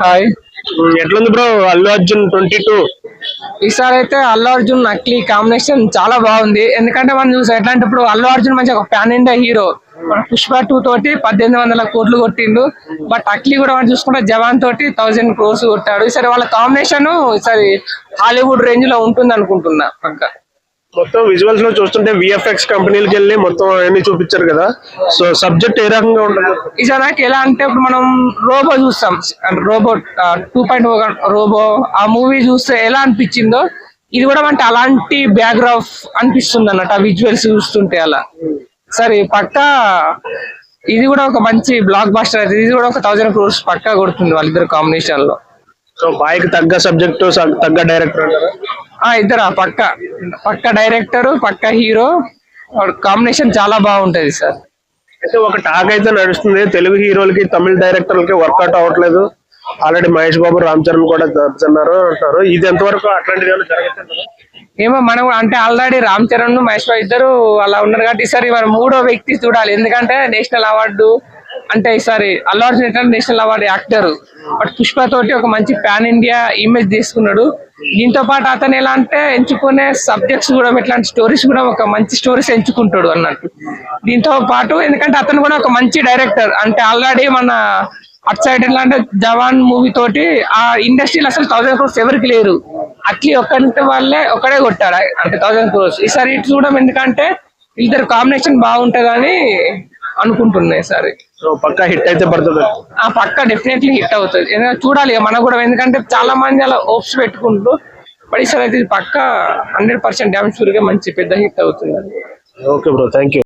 Hi. ఎట్లుంది bro Allu Arjun twenty two? ఈసారి అయితే అల్లు అర్జున్ నక్లీ కాంబినేషన్ చాలా బాగుంది. ఎందుకంటే మనం చూసాం ఎట్లా అంటే ఇప్పుడు అల్లు అర్జున్ మంచి ఒక ప్యాన్ ఇండియా హీరో మన పుష్ప టూ తోటి పద్దెనిమిది వందల కోట్లు కొట్టిండు. బట్ అక్లీ కూడా మనం చూసుకుంటే జవాన్ తోటి థౌజండ్ క్రోర్స్ కొట్టాడు. ఈసారి వాళ్ళ కాంబినేషన్ ఈసారి హాలీవుడ్ రేంజ్లో ఉంటుంది అనుకుంటున్నా పక్క. మొత్తం విజువల్స్లో చూస్తుంటే విఎఫ్ఎక్స్ కంపెనీలకి వెళ్ళి మొత్తం అన్ని చూపించారు కదా. సో సబ్జెక్ట్ ఏ రకంగా ఉంటుంది? నాకు ఎలా అంటే ఇప్పుడు మనం రోబో చూస్తాం. రోబో టూ పాయింట్ రోబో ఆ మూవీ చూస్తే ఎలా అనిపించిందో ఇది కూడా అంటే అలాంటి బ్యాక్గ్రౌండ్ అనిపిస్తుంది అన్నట్టు ఆ విజువల్స్ చూస్తుంటే అలా. సరే పక్క ఇది కూడా ఒక మంచి బ్లాక్ బాస్టర్ అయితే ఇది కూడా ఒక థౌజండ్ క్రోర్స్ పక్కా కొడుతుంది వాళ్ళిద్దరు కాంబినేషన్లో. సో బాయ్కి తగ్గ సబ్జెక్ట్ తగ్గ డైరెక్టర్ ఇద్దరు పక్క. పక్క డైరెక్టర్ పక్క హీరో. కాంబినేషన్ చాలా బాగుంటది సార్. అయితే ఒక టాక్ అయితే నడుస్తుంది. తెలుగు హీరోలకి తమిళ డైరెక్టర్లకి వర్కౌట్ అవ్వట్లేదు. ఆల్రెడీ మహేష్ బాబు రామ్ చరణ్ కూడా జరుపుతున్నారు అంటారు ఇది ఎంతవరకు అట్లాంటిది ఏమైనా జరగచ్చు ఏమో మనం అంటే ఆల్రెడీ రామ్ చరణ్ మహేష్ బాబు ఇద్దరు అలా ఉన్నారు కాబట్టి ఈసారి మరి మూడో వ్యక్తి చూడాలి. ఎందుకంటే నేషనల్ అవార్డు అంటే ఈసారి Allu Arjun national award actor. But Pushpa తోటి ఒక మంచి పాన్ ఇండియా ఇమేజ్ తీసుకున్నాడు. దీంతో పాటు అతను ఎలా అంటే ఎంచుకునే సబ్జెక్ట్స్ కూడా ఇట్లాంటి స్టోరీస్ కూడా ఒక మంచి స్టోరీస్ ఎంచుకుంటాడు అన్నట్టు. దీంతో పాటు ఎందుకంటే అతను కూడా ఒక మంచి డైరెక్టర్ అంటే ఆల్రెడీ మన అట్ సైడ్ ఎలా అంటే జవాన్ మూవీ తోటి ఆ ఇండస్ట్రీలో అసలు థౌసండ్ క్రోర్స్ ఎవరికి లేరు. అట్లీ ఒక్కరి వాళ్ళే ఒక్కడే కొట్టాడు. అంటే థౌసండ్ క్రోర్స్ ఈసారి ఇటు చూడడం ఎందుకంటే ఇద్దరు కాంబినేషన్ బాగుంటదని అనుకుంటున్నాయి ఈసారి. సో పక్కా హిట్ అయితే పడుతుంది. ఆ పక్క డెఫినెట్లీ హిట్ అవుతుంది. ఎందుకంటే చూడాలి మనకు కూడా ఎందుకంటే చాలా మంది అలా హోప్స్ పెట్టుకుంటూ బట్ ఈసారి అయితే ఇది పక్క హండ్రెడ్ పర్సెంట్ డ్యామేజ్ మంచి పెద్ద హిట్ అవుతుంది. Okay bro thank